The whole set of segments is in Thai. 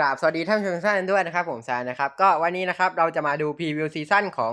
กราบสวัสดีท่านผู้ชมทุกท่านด้วยนะครับผมซายนะครับก็วันนี้นะครับเราจะมาดูพรีวิวซีซั่นของ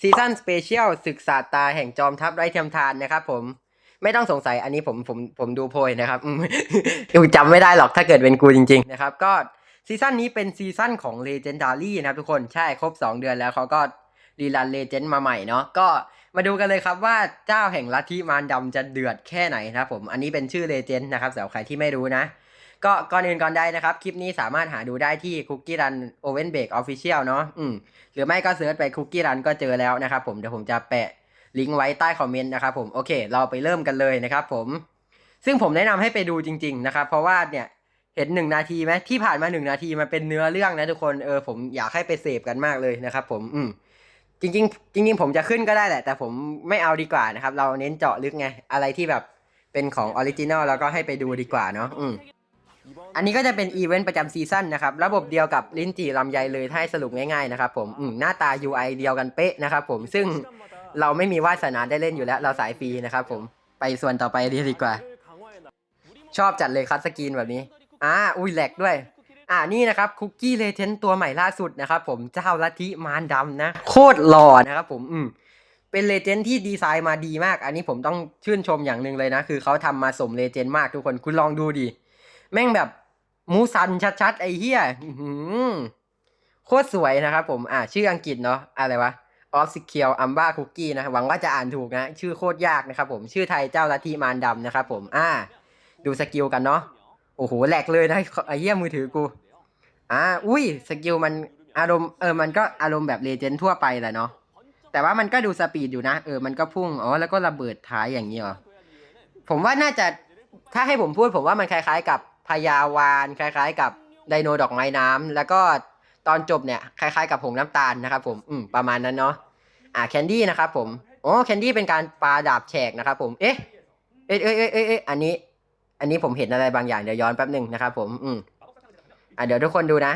ซีซั่นสเปเชียลศึกษาตาแห่งจอมทัพไร้เทียมทานนะครับผมไม่ต้องสงสัยอันนี้ผมผมผมดูโพยนะครับอืมกูจำไม่ได้หรอกถ้าเกิดเป็นกูจริงๆนะครับก็ซีซั่นนี้เป็นซีซั่นของ Legendary นะครับทุกคนใช่ครบ 2 เดือนแล้วเขาก็รีรันเลเจนด์มาใหม่เนาะก็มาดูกันเลยครับว่าเจ้าแห่งลัทธิมารดำจะเดือดแค่ไหนนะครับผมอันนี้เป็นชื่อเลเจนด์นะครับสำหรับใครที่ไม่รู้นะ ก็ก่อนอื่นก่อนใดนะครับ คลิปนี้สามารถหาดูได้ที่ Cookie Run Oven Bake Official เนาะอืมหรือไม่ก็เสิร์ชไป Cookie Run ก็เจอแล้วนะครับผมเดี๋ยวผมจะแปะลิงก์ไว้ใต้คอมเมนต์นะครับผมโอเค เราไปเริ่มกันเลยนะครับผมซึ่งผมแนะนำให้ไปดูจริง ๆ นะครับ เพราะว่าเนี่ยเห็นหนึ่งนาทีไหมที่ผ่านมาหนึ่งนาทีมันเป็นเนื้อเรื่องนะทุกคนเออผมอยากให้ไปเสพกันมากเลยนะครับผมอืมจริงๆจริง ๆ ผมจะขึ้นก็ได้แหละ แต่ผมไม่เอาดีกว่านะครับ เราเน้นเจาะลึกไง อะไรที่แบบเป็นของออริจินอลแล้วก็ให้ไปดูดีกว่าเนาะอืม อันนี้ก็จะเป็นอีเวนต์ประจำซีซั่นนะครับ ระบบเดียวกับลิ้นจี่ลำไยเลยถ้าให้สรุปง่ายๆนะครับผมหน้าตา UI เดียวกันเป๊ะนะครับผมซึ่งเราไม่มีวาสนาได้เล่นอยู่แล้วเราสายฟรีนะครับผมไปส่วนต่อไปดีดีกว่า ชอบจัดเลยคัดสกรีนแบบนี้อ่าอุ้ยแหลกด้วย อ่านี่นะครับคุกกี้เลเทนตัวใหม่ล่าสุดนะครับผมเจ้าลัทธิมารดำนะ โคตรหล่อนะครับผมอืมเป็นเลเจนด์ที่ดีไซน์มาดีมาก อันนี้ผมต้องชื่นชมอย่างหนึ่งเลยนะ คือเขาทำมาสมเลเจนด์มากทุกคนคุณลองดูดิ แม่งแบบมูซันชัดๆ ไอ้เหี้ยโคตรสวยนะครับผม อ่าชื่ออังกฤษเนาะ อะไรวะ ออฟซิเคียวอัมบ้าคุกกี้นะ หวังว่าจะอ่านถูกนะ ชื่อโคตรยากนะครับผม ชื่อไทยเจ้าลัทธิมารดำนะครับผม อ่า ดูสกิลกันเนาะ โอ้โห แหลกเลยนะ ไอ้เหี้ยมือถือกู อ่า อุ้ย สกิลมันอารมณ์เออ มันก็อารมณ์แบบเลเจนด์ทั่วไปแหละเนาะ แต่ว่ามันก็ดูสปีดอยู่นะ เออ มันก็พุ่ง อ๋อ แล้วก็ระเบิดท้ายอย่างนี้เหรอ ผมว่าน่าจะ ถ้าให้ผมพูดผมว่ามันคล้ายๆกับ พญาวานคล้าย ๆ กับไดโนดอกไม้น้ำแล้วก็ตอนจบเนี่ยคล้ายๆกับผงน้ำตาลนะครับ ผมอืมประมาณนั้นเนาะอ่าแคนดี้นะครับผมโอ้แคนดี้เป็นการปลาดาบแฉกนะครับผมเอ๊ะเอ๊ะเอ๊ะเอ๊ะเอ๊ะอันนี้ อันนี้ผมเห็นอะไรบางอย่างเดี๋ยวย้อนแป๊บหนึ่งนะครับผมอืมอ่าเดี๋ยวทุกคนดูนะ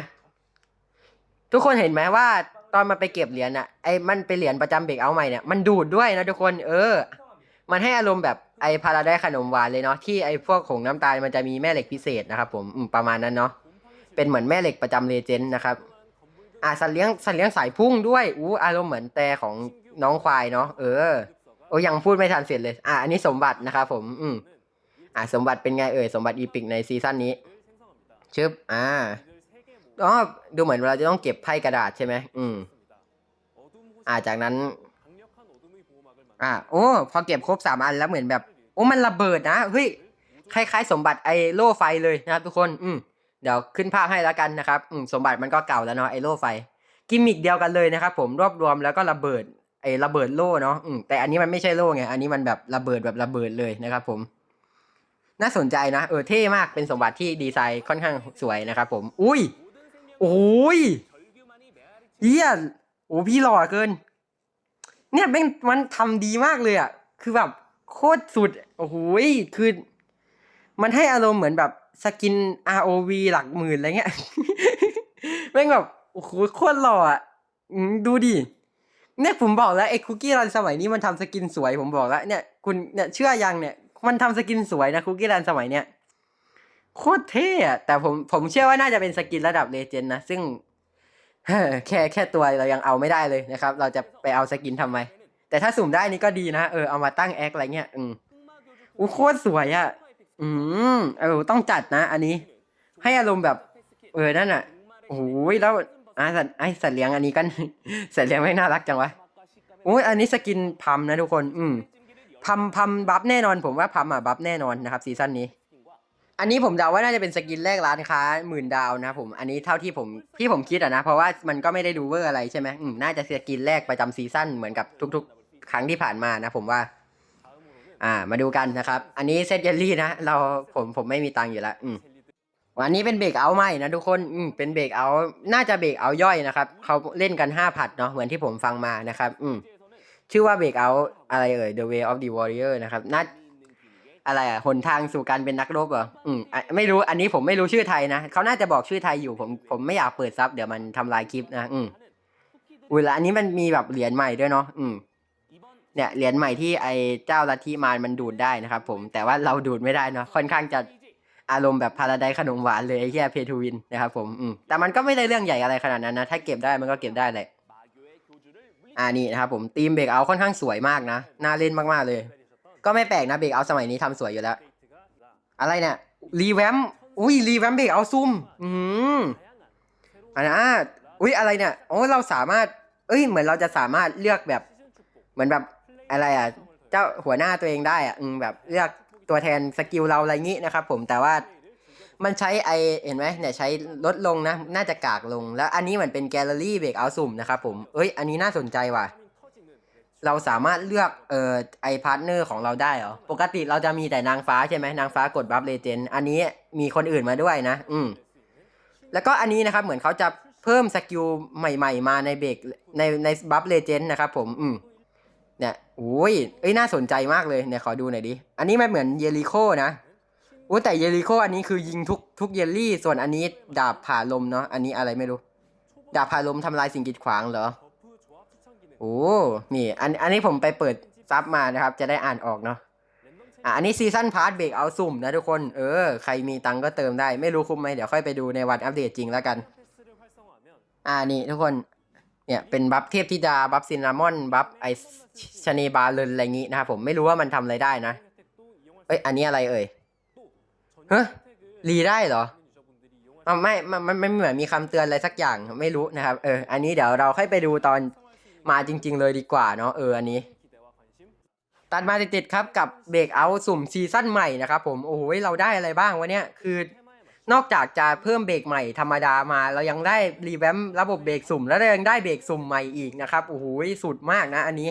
ทุกคนเห็นไหมว่าตอนมันไปเก็บเหรียญอะไอ้มันเป็นเหรียญประจำเบรกเอาใหม่เนี่ยมันดูดด้วยนะทุกคน เออ มันให้อารมณ์แบบ ไอพาราได้ขนมหวานเลยเนาะที่ไอพวกของน้ำตาลมันจะมีแม่เหล็กพิเศษนะครับ ผมอืมประมาณนั้นเนาะเป็นเหมือนแม่เหล็กประจำเลเจนด์นะครับ อ่าสัตว์เลี้ยงสัตว์เลี้ยงสายพุ่งด้วยอู้อารมณ์เหมือนแต่ของน้องควายเนาะเออโอ้ยังพูดไม่ทันเสร็จเลย อ่าอันนี้สมบัตินะครับผมอืมอ่าสมบัติเป็นไงเอ่ยสมบัติอีพิกในซีซั่นนี้ชึบอ่าอ๋อดูเหมือนเราจะต้องเก็บไพ่กระดาษใช่ไหมอืมอ่าจากนั้น อ่าโอ้พอเก็บครบสามอันแล้วเหมือนแบบ โอ้มันระเบิดนะเฮ้ยคล้ายๆ สมบัติไอโล่ไฟเลยนะครับทุกคนอืมเดี๋ยวขึ้นภาพให้แล้วกันนะครับอืมสมบัติมันก็เก่าแล้วเนาะไอโล่ไฟ กิมมิกเดียวกันเลยนะครับผมรวบรวมแล้วก็ระเบิดไอระเบิดโล่เนาะอืมแต่อันนี้มันไม่ใช่โล่ไงอันนี้มันแบบระเบิดแบบระเบิดเลยนะครับผม น่าสนใจนะเออเท่มากเป็นสมบัติที่ดีไซน์ค่อนข้างสวยนะครับผม อุ้ยโอ้ยเฮียโอ้พี่หล่อเกิน เนี่ยแม่งมันทำดีมากเลยอะ คือแบบ โคตรสุด โอ้โหคือ มันให้อารมณ์เหมือนแบบสกิน ROV หลักหมื่นอะไรเงี้ยแม่งแบบโอ้โหโคตรหล่ออะดูดิเนี่ยผมบอกแล้วไอ้คุกกี้รันสมัยนี้มันทำสกินสวยผมบอกแล้วเนี่ยคุณเนี่ยเชื่อยังเนี่ย มันทำสกินสวยนะคุกกี้รันสมัยเนี้ยโคตรเท่อะแต่ผมผมเชื่อว่าน่าจะเป็นสกินระดับเลเจนด์นะซึ่งแค่แค่ตัวเรายังเอาไม่ได้เลยนะครับ เราจะไปเอาสกินทำไม แต่ถ้าสุ่มได้นี่ก็ดีนะเออเอามาตั้งแอคอะไรเงี้ยอืมอู้โคตรสวยอะ่ะ อืมเออต้องจัดนะ อันนี้ ให้อารมณ์แบบ เออนั่นอะโอ้ยแล้วอะสัตว์ไอสัตว์เลี้ยงอันนี้กันสัตว์เลี้ยงไม่น่ารักจังวะโอ้ยอันนี้สกินพัมนะทุกคน อืมพัมพัมบัฟแน่นอน ผมว่าพัมอะบัฟแน่นอนนะครับซีซั่นนี้ อันนี้ผมเดาว่าน่าจะเป็นสกินแรกร้านค้าหมื่นดาวนะผมอันนี้เท่าที่ผมที่ผมคิดอะนะเพราะว่ามันก็ไม่ได้ดูเวอร์อะไรใช่ไหมอืมน่าจะสกินแรกประจำซีซั่นเหมือนกับทุก ๆ ครั้งที่ผ่านมานะผมว่า อ่า มาดูกันนะครับ อันนี้เซตเยลลี่นะ เราผมผมไม่มีตังค์อยู่แล้วอืมวันนี้เป็นเบรกเอาท์ใหม่นะทุกคน อืม เป็นเบรกเอาท์น่าจะเบรกเอาท์ย่อยนะครับ เขาเล่นกันห้าผัดเนาะ เหมือนที่ผมฟังมานะครับ อืม ชื่อว่าเบรกเอาท์อะไรเอ่ย The Way of the Warrior นะครับ น่า อะไรอะ หนทางสู่การเป็นนักรบเหรอ อืมอะไม่รู้ อันนี้ผมไม่รู้ชื่อไทยนะ เขาน่าจะบอกชื่อไทยอยู่ ผม ผมไม่อยากเปิดซับ เดี๋ยวมันทำลายคลิปนะ อืมอุ้ยแล้วอันนี้มันมีแบบเหรียญใหม่ด้วยเนาะ อืม เนี่ยเหรียญใหม่ที่ไอเจ้าลัทธิมารมันดูดได้นะครับผมแต่ว่าเราดูดไม่ได้เนาะค่อนข้างจะอารมณ์แบบพาราไดขนมหวานเลยไอ้แค่เพทูวินนะครับผมอืมแต่มันก็ไม่ได้เรื่องใหญ่อะไรขนาดนั้นนะ ถ้าเก็บได้มันก็เก็บได้แหละอ่านี่นะครับผมทีมเบรกเอาค่อนข้างสวยมากนะน่าเล่นมากๆเลย ก็ไม่แปลกนะเบรกเอาสมัยนี้ทำสวยอยู่แล้ว อะไรเนี่ยรีแวมอุ้ยรีแวมเบรกเอาซุ่มอืมอันนะอุ้ยอะไรเนี่ยโอ้เราสามารถ เอ้ยเหมือนเราจะสามารถเลือกแบบ เหมือนแบบ อะไรอะ เจ้าหัวหน้าตัวเองได้อะอืมแบบเลือกตัวแทนสกิลเราอะไรงี้นะครับ ผมแต่ว่ามันใช้ไอเห็นไหมเนี่ยใช้ลดลงนะ น่าจะกากลง แล้วอันนี้เหมือนเป็นแกลเลอรี่เบรกเอาสุ่มนะครับผมเอ้ย อันนี้น่าสนใจว่ะ เราสามารถเลือกเอ่อไอพาร์ทเนอร์ของเราได้เหรอ ปกติเราจะมีแต่นางฟ้าใช่ไหมนางฟ้ากดบัฟเลเจนอันนี้มีคนอื่นมาด้วยนะ อืม แล้วก็อันนี้นะครับ เหมือนเขาจะเพิ่มสกิลใหม่ ๆ มาในเบรกในในบัฟเลเจนนะครับผม อืม เนี่ยโอ้ยเอ้ยน่าสนใจมากเลยเนี่ยขอดูหน่อยดิ อันนี้มันเหมือนเยลิโคนะโอ้แต่เยลิโคอันนี้คือยิงทุกทุกเยลลี่ ส่วนอันนี้ดาบผ่าลมเนาะ อันนี้อะไรไม่รู้ ดาบผ่าลมทำลายสิ่งกีดขวางเหรอ โอ้ นี่ อันอันนี้ผมไปเปิดซับมานะครับ จะได้อ่านออกเนาะ อะ อันนี้ซีซั่นพาร์ทเบรกเอาสุ่มนะทุกคน เออ ใครมีตังก็เติมได้ ไม่รู้คุ้มไหมเดี๋ยวค่อยไปดูในวันอัปเดตจริงแล้วกัน อ่านี่ทุกคน เนี่ยเป็นบัฟเทพธิดาบัฟซินนามอนบัฟไอชเนบาเลนอะไรงี้นะครับผมไม่รู้ว่ามันทำอะไรได้นะเอ้ยอันนี้อะไรเอ่ยเฮ้ยรีได้เหรออะไม่มันมันมันเหมือนมีคำเตือนอะไรสักอย่างไม่รู้นะครับเอออันนี้เดี๋ยวเราค่อยไปดูตอนมาจริง ๆ เลยดีกว่าเนาะเอออันนี้ตัดมาติดๆครับกับเบรกเอาสุ่มซีซั่นใหม่นะครับผมโอ้โหเราได้อะไรบ้างวะเนี่ยคือ นอกจากจะเพิ่มเบรกใหม่ธรรมดามา เรายังได้รีแวมป์ระบบเบรกสุ่ม แล้วเรายังได้เบรกสุ่มใหม่อีกนะครับโอ้โหสุดมากนะอันนี้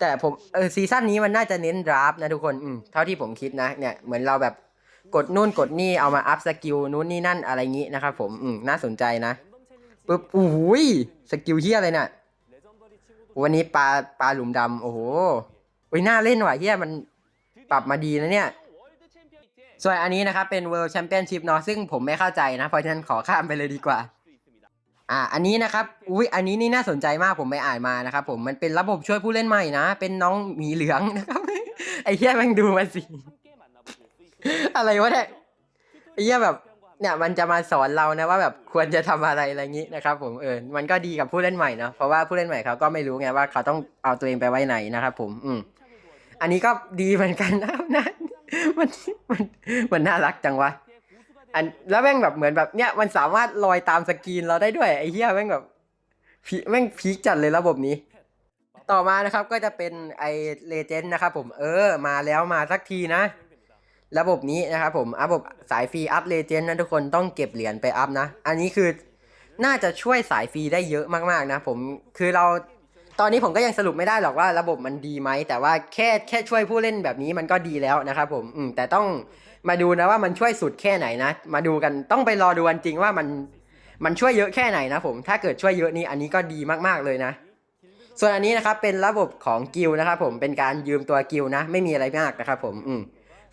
แต่ผมเออซีซั่นนี้มันน่าจะเน้นดราฟนะทุกคนอืมเท่าที่ผมคิดนะเนี่ยเหมือนเราแบบกดนู่นกดนี่เอามาอัพสกิลนู่นนี่นั่นอะไรงี้นะครับผมอืมน่าสนใจนะปึ๊บโอ้โหสกิลเฮียอะไรเนี่ยวันนี้ปลาปลาหลุมดำโอ้โหอุ้ยน่าเล่นว่ะเฮียมันปรับมาดีนะเนี่ย ส่วนอันนี้นะครับเป็น World Championship เนาะซึ่งผมไม่เข้าใจนะ เพราะฉะนั้นขอข้ามไปเลยดีกว่า อ่า อันนี้นะครับ อุ้ยอันนี้นี่น่าสนใจมากผมไปอ่านมานะครับผมมันเป็นระบบช่วยผู้เล่นใหม่นะ เป็นน้องหมีเหลืองนะครับ ไอ้เหี้ยแม่งดูมาสิ อะไรวะเนี่ยไอ้เหี้ยแบบเนี่ยมันจะมาสอนเรานะว่าแบบควรจะทำอะไรอะไรงนี้นะครับ ผมเออมันก็ดีกับผู้เล่นใหม่เนาะเพราะว่าผู้เล่นใหม่เขาก็ไม่รู้ไงว่าเขาต้องเอาตัวเองไปไว้ไหนนะครับผม อืมอันนี้ก็ดีเหมือนกันนะนะ มันมันมันน่ารักจังวะอันแล้วแม่งแบบเหมือนแบบเนี่ยมันสามารถลอยตามสกรีนเราได้ด้วยไอ้เหี้ยแม่งแบบพีแม่งพีคจัดเลยระบบนี้ ต่อมานะครับก็จะเป็นไอเลเจนด์นะครับผมเออมาแล้วมาสักทีนะ ระบบนี้นะครับผมระบบสายฟรีอัพเลเจนด์นะทุกคนต้องเก็บเหรียญไปอัพนะ อันนี้คือน่าจะช่วยสายฟรีได้เยอะมากๆนะผมคือเรา ตอนนี้ผมก็ยังสรุปไม่ได้หรอกว่าระบบมันดีไหม แต่ว่าแค่แค่ช่วยผู้เล่นแบบนี้มันก็ดีแล้วนะครับผมอืมแต่ต้องมาดูนะว่ามันช่วยสุดแค่ไหนนะ มาดูกันต้องไปรอดูกันจริงว่ามันมันช่วยเยอะแค่ไหนนะผม ถ้าเกิดช่วยเยอะนี้อันนี้ก็ดีมากๆเลยนะ ส่วนอันนี้นะครับเป็นระบบของกิลนะครับผมเป็นการยืมตัวกิลนะ ไม่มีอะไรมากนะครับผมอืม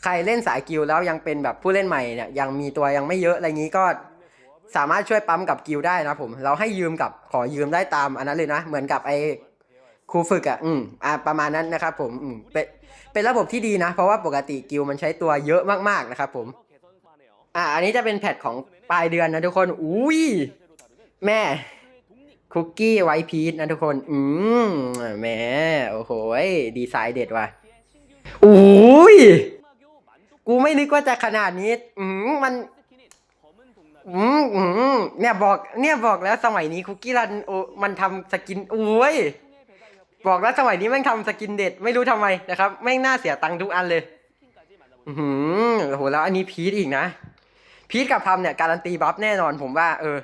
ใครเล่นสายกิลแล้วยังเป็นแบบผู้เล่นใหม่เนี่ยยังมีตัวยังไม่เยอะอะไรงี้ก็สามารถช่วยปั๊มกับกิลได้นะผม เราให้ยืมกับขอยืมได้ตามอันนั้นเลยนะ เหมือนกับไอ ครูฝึกอะ อืมอ่าประมาณนั้นนะครับผมอืมเป็นเป็นระบบที่ดีนะ เพราะว่าปกติกิลมันใช้ตัวเยอะมากๆนะครับผม อ่าอันนี้จะเป็นแพทของปลายเดือนนะทุกคน อุ้ยแม่คุกกี้ไวท์พีชนะทุกคน อืมแหม่โอ้โหดีไซน์เด็ดว่ะอุ้ยกูไม่นึกว่าจะขนาดนี้ อืมมัน อืมอืมเนี่ยบอก เนี่ยบอกแล้วสมัยนี้คุกกี้รันโอมันทำสกินโอ้ย บอกแล้วสมัยนี้แม่งทำสกินเด็ดไม่รู้ทำไมนะครับแม่งน่าเสียตังค์ทุกอันเลย อือหือโหแล้วอันนี้พีทอีกนะ พีทกับทำเนี่ยการันตีบัฟแน่นอนผมว่าเออ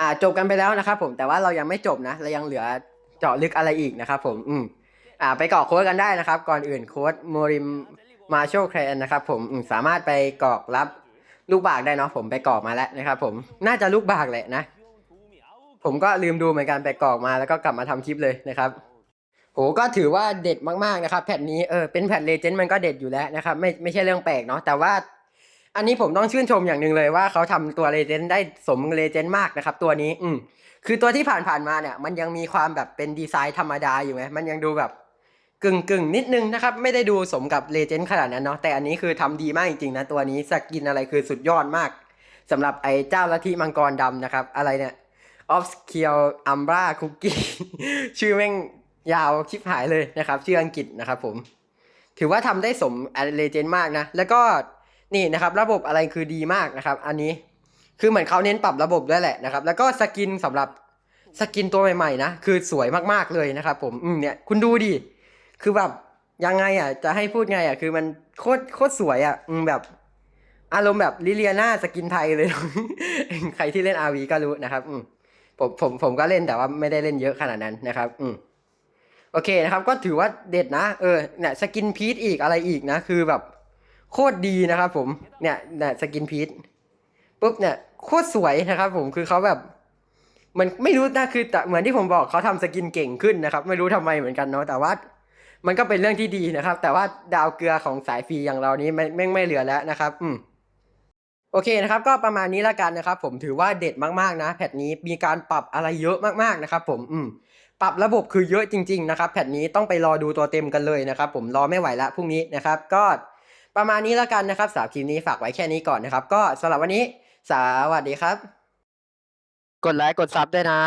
อ่าจบกันไปแล้วนะครับผมแต่ว่าเรายังไม่จบนะเรายังเหลือเจาะลึกอะไรอีกนะครับผมอืมอ่าไปกรอกโค้ดกันได้นะครับ ก่อนอื่นโค้ดโมริมมาโชแครนนะครับผมสามารถไปกรอกรับลูกบากได้เนาะผมไปกรอกมาแล้วนะครับผมน่าจะลูกบากแหละนะ ผมก็ลืมดูเหมือนกันไปกรอกมาแล้วก็กลับมาทำคลิปเลยนะครับ โหก็ถือว่าเด็ดมากๆนะครับแผ่นนี้เออเป็นแผ่นเลเจนด์มันก็เด็ดอยู่แล้วนะครับไม่ไม่ใช่เรื่องแปลกเนาะแต่ว่า อันนี้ผมต้องชื่นชมอย่างหนึ่งเลยว่าเขาทำตัวเลเจนด์ได้สมเลเจนด์มากนะครับ ตัวนี้อืมคือตัวที่ผ่านๆมาเนี่ย มันยังมีความแบบเป็นดีไซน์ธรรมดาอยู่ไหมมันยังดูแบบกึ่งกึ่งนิดนึงนะครับ ไม่ได้ดูสมกับเลเจนด์ขนาดนั้นเนาะแต่อันนี้คือทำดีมากจริงๆนะตัวนี้สกินอะไรคือสุดยอดมากสำหรับไอ้เจ้าลัทธิมังกรดำนะครับ อะไรเนี่ยออฟเคียวอัมบราคุกกี้ชื่อแม่ง ยาวชิบหายเลยนะครับ ชื่ออังกฤษนะครับผม ถือว่าทำได้สมเลเจนด์มากนะ แล้วก็นี่นะครับ ระบบอะไรคือดีมากนะครับ อันนี้คือเหมือนเขาเน้นปรับระบบด้วยแหละนะครับ แล้วก็สกินสำหรับสกินตัวใหม่ๆนะ คือสวยมากๆเลยนะครับ ผมอืมเนี่ยคุณดูดิคือแบบยังไงอะ จะให้พูดไงอะ คือมันโคตรโคตรสวยอะ อืมแบบ อารมณ์แบบลิเลียนาสกินไทยเลย ใครที่เล่นอาวีก็รู้นะครับ อืมผมผมผมก็เล่นแต่ว่าไม่ได้เล่นเยอะขนาดนั้นนะครับ อืม โอเคนะครับก็ถือว่าเด็ดนะเออเนี่ยสกินพีทอีกอะไรอีกนะ คือแบบโคตรดีนะครับผมเนี่ยเนี่ยสกินพีทปุ๊บเนี่ยโคตรสวยนะครับผมคือเขาแบบมันไม่รู้นะคือแต่เหมือนที่ผมบอกเขาทำสกินเก่งขึ้นนะครับ ไม่รู้ทำไมเหมือนกันเนาะแต่ว่ามันก็เป็นเรื่องที่ดีนะครับ แต่ว่าดาวเกลือของสายฟรีอย่างเรานี้ไม่ไม่ไม่เหลือแล้วนะครับ อืมโอเคนะครับ ก็ประมาณนี้ละกันนะครับ ผมถือว่าเด็ดมากๆนะแพทนี้มีการปรับอะไรเยอะมากๆนะครับ ผม อืม ปรับระบบคือเยอะจริง ๆ นะครับแพทนี้ต้องไปรอดูตัวเต็มกันเลยนะครับ ผมรอไม่ไหวละพรุ่งนี้นะครับ ก็ประมาณนี้แล้วกันนะครับสาวคลิปนี้ฝากไว้แค่นี้ก่อนนะครับ ก็สำหรับวันนี้ สวัสดีครับ กดไลค์กดซับด้วยนะ